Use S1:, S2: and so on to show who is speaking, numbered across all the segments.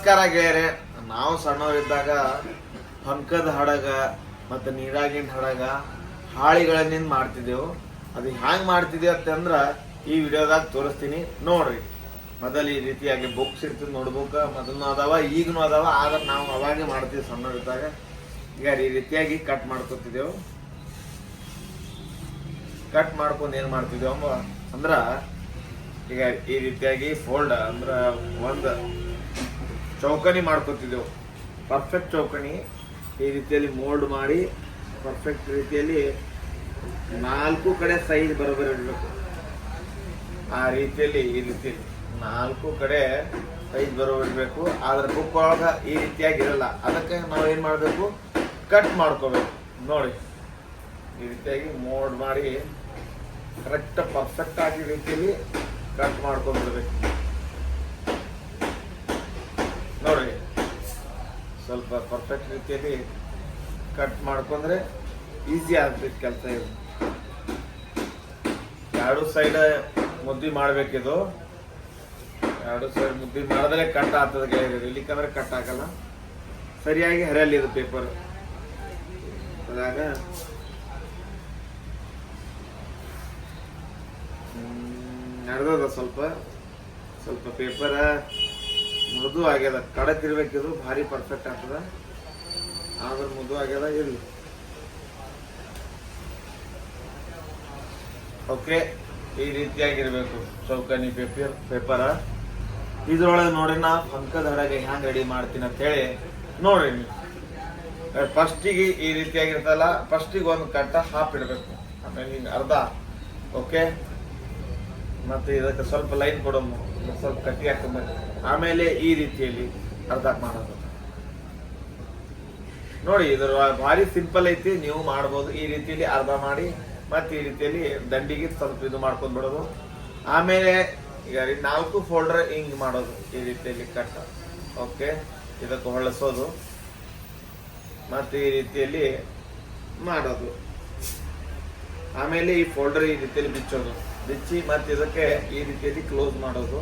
S1: ನಮಸ್ಕಾರ ಗೆಳೆಯರೆ. ನಾವು ಸಣ್ಣವರಿದ್ದಾಗ ಹಂಕದ ಹಡಗ ಮತ್ತು ನೀರಾಗಿನ ಹಡಗ ಹಾಳಿಗಳನ್ನಿಂದ ಮಾಡ್ತಿದ್ದೆವು. ಅದು ಹ್ಯಾಂಗ್ ಮಾಡ್ತಿದ್ದೇವೆ ಅಂತಂದ್ರೆ ಈ ವಿಡಿಯೋದಾಗ ತೋರಿಸ್ತೀನಿ. ನೋಡ್ರಿ. ಮೊದಲು ಈ ರೀತಿಯಾಗಿ ಬುಕ್ಸ್ ಇರ್ತದೆ ನೋಡ್ಬೇಕ ಮೊದಲು ಅದಾವ, ಈಗನು ಅದಾವ. ಆದ್ರೆ ನಾವು ಅವಾಗೆ ಮಾಡ್ತೀವಿ ಸಣ್ಣವರಿದ್ದಾಗ ಈಗ ಈ ರೀತಿಯಾಗಿ ಕಟ್ ಮಾಡ್ಕೊತಿದ್ದೆವು. ಕಟ್ ಮಾಡ್ಕೊಂಡು ಏನು ಮಾಡ್ತಿದ್ದೆವು ಅಂದ್ರೆ ಅಂದ್ರ ಈಗ ಈ ರೀತಿಯಾಗಿ ಫೋಲ್ಡ್ ಅಂದ್ರೆ ಒಂದ್ ಚೌಕನಿ ಮಾಡ್ಕೊತಿದ್ದೆವು. ಪರ್ಫೆಕ್ಟ್ ಚೌಕಣಿ ಈ ರೀತಿಯಲ್ಲಿ ಮೋಲ್ಡ್ ಮಾಡಿ ಪರ್ಫೆಕ್ಟ್ ರೀತಿಯಲ್ಲಿ ನಾಲ್ಕು ಕಡೆ ಸೈಜ್ ಬರೋಬರಿ ಇರಬೇಕು ಆ ರೀತಿಯಲ್ಲಿ ಈ ರೀತಿಯಲ್ಲಿ ನಾಲ್ಕು ಕಡೆ ಸೈಜ್ ಇರಬೇಕು ಆದ್ರೆ ಬುಕ್ ಒಳಗ ಈ ರೀತಿಯಾಗಿ ಇರಲ್ಲ ಅದಕ್ಕೆ ನಾವು ಏನು ಮಾಡಬೇಕು? ಕಟ್ ಮಾಡ್ಕೋಬೇಕು. ನೋಡಿ. ಈ ರೀತಿಯಾಗಿ ಮೋಲ್ಡ್ ಮಾಡಿ ಕರೆಕ್ಟ್ ಪರ್ಫೆಕ್ಟ್ ಆಗಿ ರೀತಿಯಲ್ಲಿ ಕಟ್ ಮಾಡ್ಕೊಂಡ್ಬಿಡ್ಬೇಕು. ನೋಡ್ರಿ ಸ್ವಲ್ಪ ಪರ್ಫೆಕ್ಟ್ ರೀತಿಯಲ್ಲಿ ಕಟ್ ಮಾಡ್ಕೊಂಡ್ರೆ ಈಸಿ ಆಗ್ತೈತಿ ಕೆಲಸ ಇದು. ಎರಡು ಸೈಡ್ ಮುದ್ದಿ ಮಾಡ್ಬೇಕಿದು. ಎರಡು ಸೈಡ್ ಮುದ್ದಿ ಮಾಡಿದ್ರೆ ಕಟ್ ಆಗ್ತದೆ ಗೆಳೆಯರು, ಇಲ್ಲಿಕಂದ್ರೆ ಕಟ್ ಆಗಲ್ಲ. ಸರಿಯಾಗಿ ಹರಿಯಲ್ಲಿ ಇದು ಪೇಪರ್ ಅದಾಗ ನಡೆದದ ಸ್ವಲ್ಪ. ಸ್ವಲ್ಪ ಪೇಪರ್ ಮೃದು ಆಗ್ಯದ. ಕಡಕ್ ತಿರ್ಬೇಕಿದ್ರು ಭಾರಿ ಪರ್ಫೆಕ್ಟ್ ಆಗ್ತದ. ಆದ್ರೆ ಮುದ್ದು ಆಗ್ಯದ, ಇರಲಿ. ಓಕೆ ಈ ರೀತಿಯಾಗಿರ್ಬೇಕು ಚೌಕನಿ ಪೇಪರ್ ಪೇಪರ ಇದ್ರೊಳಗೆ ನೋಡಿ ನಾ ಪಂಕದ ಹಡಗೆ ಹ್ಯಾಂಗ್ ರೆಡಿ ಮಾಡ್ತೀನಿ ಅಂತ ಹೇಳಿ ನೋಡ್ರಿ ನೀವು ಫಸ್ಟಿಗೆ ಈ ರೀತಿಯಾಗಿರ್ತಲ್ಲ ಫಸ್ಟಿಗೆ ಒಂದು ಕಟ್ಟ ಹಾಫ್ ಇಡಬೇಕು. ಆಮೇಲೆ ಹಿಂಗೆ ಅರ್ಧ. ಓಕೆ ಮತ್ತೆ ಇದಕ್ಕೆ ಸ್ವಲ್ಪ ಲೈನ್ ಕೊಡೋದು ಸ್ವಲ್ಪ ಕಟ್ಟಿ ಹಾಕೊಂಬಂದು ಆಮೇಲೆ ಈ ರೀತಿಯಲ್ಲಿ ಅರ್ಧ ಮಾಡೋದು. ನೋಡಿ, ಇದ್ರ ಭಾರಿ ಸಿಂಪಲ್ ಐತಿ, ನೀವು ಮಾಡ್ಬೋದು. ಈ ರೀತಿಯಲ್ಲಿ ಅರ್ಧ ಮಾಡಿ, ಮತ್ತೆ ಈ ರೀತಿಯಲ್ಲಿ ದಂಡಿಗೆ ಸ್ವಲ್ಪ ಇದು ಮಾಡ್ಕೊಂಡ್ ಬಿಡೋದು. ಆಮೇಲೆ ಈಗ ನಾಲ್ಕು ಫೋಲ್ಡರ್ ಹಿಂಗ್ ಮಾಡೋದು, ಈ ರೀತಿಯಲ್ಲಿ ಕಟ್ ಓಕೆ ಇದಕ್ಕೆ ಹೊಳಸೋದು. ಮತ್ತೆ ಈ ರೀತಿಯಲ್ಲಿ ಮಾಡೋದು. ಆಮೇಲೆ ಈ ಫೋಲ್ಡರ್ ಈ ರೀತಿಯಲ್ಲಿ ಬಿಚ್ಚೋದು. ಬಿಚ್ಚಿ ಮತ್ತೆ ಇದಕ್ಕೆ ಈ ರೀತಿಯಲ್ಲಿ ಕ್ಲೋಸ್ ಮಾಡೋದು.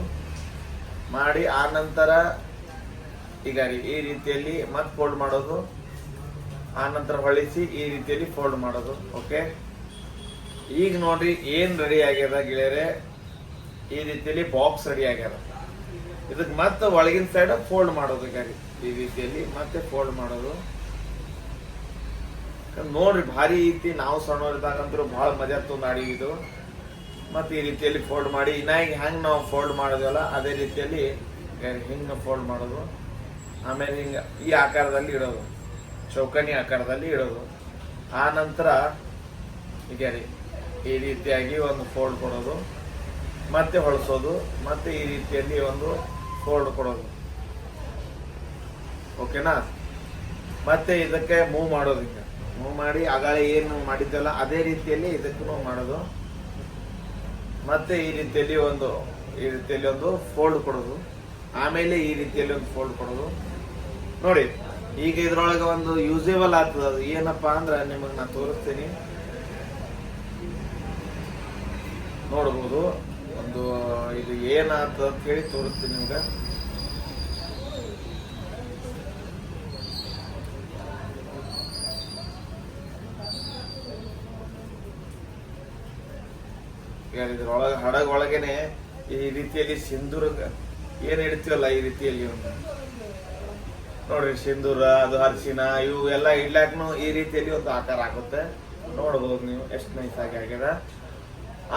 S1: ಮಾಡಿ ಆ ನಂತರ ಈಗ ಈ ರೀತಿಯಲ್ಲಿ ಮತ್ತೆ ಫೋಲ್ಡ್ ಮಾಡೋದು. ಆ ನಂತರ ಹೊಳಿಸಿ ಈ ರೀತಿಯಲ್ಲಿ ಫೋಲ್ಡ್ ಮಾಡೋದು ಓಕೆ ಈಗ ನೋಡ್ರಿ ಏನ್ ರೆಡಿ ಆಗ್ಯದ ಗೆಳೆಯರೆ? ಈ ರೀತಿಯಲ್ಲಿ ಬಾಕ್ಸ್ ರೆಡಿ ಆಗ್ಯದ. ಇದಕ್ಕೆ ಮತ್ತೆ ಒಳಗಿನ ಸೈಡ್ ಫೋಲ್ಡ್ ಮಾಡೋದು ಈಗ ಈ ರೀತಿಯಲ್ಲಿ ಮತ್ತೆ ಫೋಲ್ಡ್ ಮಾಡೋದು. ನೋಡ್ರಿ, ಭಾರಿ ಐತಿ ನಾವು ಸಣ್ಣವರಿದ್ದಾಗಂತೂ ಬಹಳ ಮಜಾ ತಂದು ಆಡಿ ಇದು ಮತ್ತೆ ಈ ರೀತಿಯಲ್ಲಿ ಫೋಲ್ಡ್ ಮಾಡಿ ಇನ್ನಾಗಿ ಹೆಂಗೆ ಹೆಂಗ್ ನಾವು ಫೋಲ್ಡ್ ಮಾಡೋದಲ್ಲ ಅದೇ ರೀತಿಯಲ್ಲಿ ಹಿಂಗೆ ಫೋಲ್ಡ್ ಮಾಡೋದು, ಆಮೇಲೆ ಹಿಂಗೆ ಈ ಆಕಾರದಲ್ಲಿ ಇಡೋದು ಚೌಕಣಿ ಆಕಾರದಲ್ಲಿ ಇಡೋದು. ಆ ನಂತರ ರೀ, ಈ ರೀತಿಯಾಗಿ ಒಂದು ಫೋಲ್ಡ್ ಕೊಡೋದು, ಮತ್ತೆ ಹೊಳಸೋದು, ಮತ್ತೆ ಈ ರೀತಿಯಲ್ಲಿ ಒಂದು ಫೋಲ್ಡ್ ಕೊಡೋದು. ಓಕೆನಾ? ಮತ್ತೆ ಇದಕ್ಕೆ ಮೂವ್ ಮಾಡೋದು ಹಿಂಗ ಮೂವ್ ಮಾಡಿ ಆಗಾಳೆ ಏನು ಮಾಡಿದ್ದಲ್ಲ ಅದೇ ರೀತಿಯಲ್ಲಿ ಇದಕ್ಕೂ ಮಾಡೋದು. ಮತ್ತೆ ಈ ರೀತಿಯಲ್ಲಿ ಒಂದು, ಈ ರೀತಿಯಲ್ಲಿ ಒಂದು ಫೋಲ್ಡ್ ಕೊಡೋದು. ಆಮೇಲೆ ಈ ರೀತಿಯಲ್ಲಿ ಒಂದು ಫೋಲ್ಡ್ ಕೊಡೋದು. ನೋಡಿ, ಈಗ ಇದ್ರೊಳಗೆ ಒಂದು ಯೂಸೇಬಲ್ ಆಗ್ತದ ಅದು. ಏನಪ್ಪಾ ಅಂದ್ರೆ ನಿಮಗೆ ನಾನು ತೋರಿಸ್ತೀನಿ. ನೋಡ್ಬೋದು. ಒಂದು ಇದು ಏನಾಗ್ತದ ಅಂತ ಹೇಳಿ ತೋರಿಸ್ತೀನಿ ನಿಮ್ಗೆ. ಇದ್ರೊಳಗೆ ಹಡಗ ಒಳಗೇನೆ ಈ ರೀತಿಯಲ್ಲಿ ಸಿಂಧೂರ ಏನು ಇಡ್ತೀವಲ್ಲ ಈ ರೀತಿಯಲ್ಲಿ ಒಂದು? ನೋಡ್ರಿ ಸಿಂಧೂರ, ಅದು ಅರಿಶಿನ, ಇವು ಎಲ್ಲ ಇಡ್ಲಾಕ್ನು ಈ ರೀತಿಯಲ್ಲಿ ಒಂದು ಆಕಾರ ಆಗುತ್ತೆ. ನೋಡ್ಬೋದು ನೀವು, ಎಷ್ಟು ನೈಸ್ ಆಗಿ ಆಗ್ಯದ.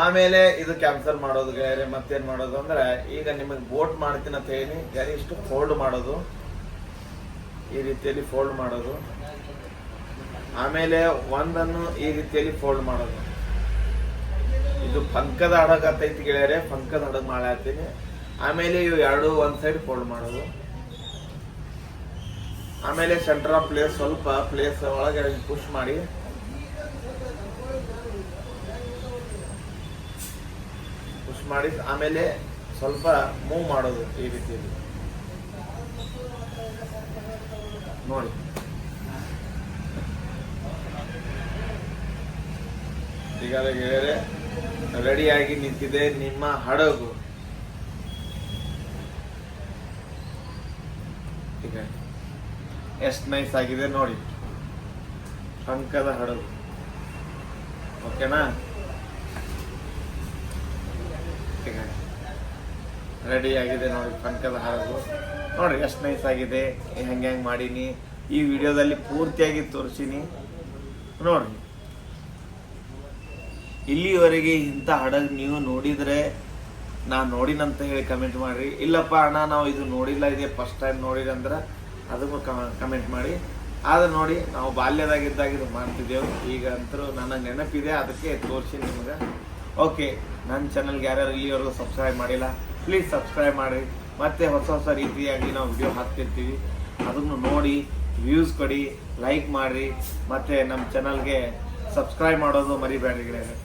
S1: ಆಮೇಲೆ ಇದು ಕ್ಯಾನ್ಸಲ್ ಮಾಡೋದು ಗೆಳೆಯರೆ ಮತ್ತೇನು ಮಾಡೋದು ಅಂದ್ರೆ, ಈಗ ನಿಮಗೆ ಬೋಟ್ ಮಾಡ್ತೀನಿ ಅಂತ ಹೇಳಿ ಗೆರೆ ಇಷ್ಟು ಫೋಲ್ಡ್ ಮಾಡೋದು. ಈ ರೀತಿಯಲ್ಲಿ ಫೋಲ್ಡ್ ಮಾಡೋದು. ಆಮೇಲೆ ಒಂದನ್ನು ಈ ರೀತಿಯಲ್ಲಿ ಫೋಲ್ಡ್ ಮಾಡೋದು. ಇದು ಪಂಕದ ಹಡಗ ಆತೈತಿ ಗೆಳೆಯರೆ, ಪಂಕದ ಹಡಗ ಮಾಡತ್ತೀನಿ ಆಮೇಲೆ ಇವು ಎರಡು ಒಂದ್ ಸೈಡ್ ಫೋಲ್ಡ್ ಮಾಡೋದು. ಆಮೇಲೆ ಸೆಂಟರ್ ಆಫ್ ಪ್ಲೇಸ್ ಸ್ವಲ್ಪ ಪ್ಲೇಸ್ ಒಳಗೆ ಪುಷ್ ಮಾಡಿ. ಪುಷ್ ಮಾಡಿ, ಆಮೇಲೆ ಸ್ವಲ್ಪ ಮೂವ್ ಮಾಡೋದು ಈ ರೀತಿಯಲ್ಲಿ. ನೋಡಿ. ಈಗ ಗೆಳೆಯರೆ ರೆಡಿಯಾಗಿ ನಿಂತಿದೆ ನಿಮ್ಮ ಹಡಗು. ಈಗ ಎಷ್ಟು ನೈಸ್ ಆಗಿದೆ ನೋಡಿ. ಪಂಕದ ಹಡಗು. ಓಕೆನಾ ಈಗ ರೆಡಿ ಆಗಿದೆ ನೋಡಿ ಪಂಕದ ಹಡಗು. ನೋಡಿ ಎಷ್ಟು ನೈಸ್ ಆಗಿದೆ. ಹೆಂಗೆ ಹೆಂಗೆ ಮಾಡೀನಿ. ಈ ವಿಡಿಯೋದಲ್ಲಿ ಪೂರ್ತಿಯಾಗಿ ತೋರಿಸೀನಿ. ನೋಡ್ರಿ. ಇಲ್ಲಿವರೆಗೆ ಇಂಥ ಹಡಗು ನೀವು ನೋಡಿದರೆ ನಾನು ನೋಡಿನಂತ ಹೇಳಿ ಕಮೆಂಟ್ ಮಾಡಿರಿ. ಇಲ್ಲಪ್ಪ ಅಣ್ಣ, ನಾವು ಇದು ನೋಡಿಲ್ಲ, ಇದೆ ಫಸ್ಟ್ ಟೈಮ್ ನೋಡಿರಿ ಅಂದ್ರೆ ಅದಕ್ಕೂ ಕಮೆಂಟ್ ಮಾಡಿ. ಆದ್ರೆ ನೋಡಿ, ನಾವು ಬಾಲ್ಯದಾಗಿದ್ದಾಗ ಇದು ಮಾಡ್ತಿದ್ದೆವು. ಈಗ ಅಂತರೂ ನನ್ನ ನೆನಪಿದೆ, ಅದಕ್ಕೆ ತೋರಿಸಿ ನಿಮ್ಗೆ. ಓಕೆ ನನ್ನ ಚಾನಲ್ಗೆ ಯಾರ್ಯಾರು ಇಲ್ಲಿವರೆಗೂ ಸಬ್ಸ್ಕ್ರೈಬ್ ಮಾಡಿಲ್ಲ ಪ್ಲೀಸ್ ಸಬ್ಸ್ಕ್ರೈಬ್ ಮಾಡಿ ಮತ್ತೆ ಹೊಸ ಹೊಸ ರೀತಿಯಾಗಿ ನಾವು ವಿಡಿಯೋ ಹಾಕ್ತಿರ್ತೀವಿ. ಅದನ್ನು ನೋಡಿ ವ್ಯೂಸ್ ಕೊಡಿ ಲೈಕ್ ಮಾಡಿರಿ. ಮತ್ತು ನಮ್ಮ ಚಾನಲ್ಗೆ ಸಬ್ಸ್ಕ್ರೈಬ್ ಮಾಡೋದು ಮರಿಬೇಡ್ರಿ ಗೆಳೆಯರೆ.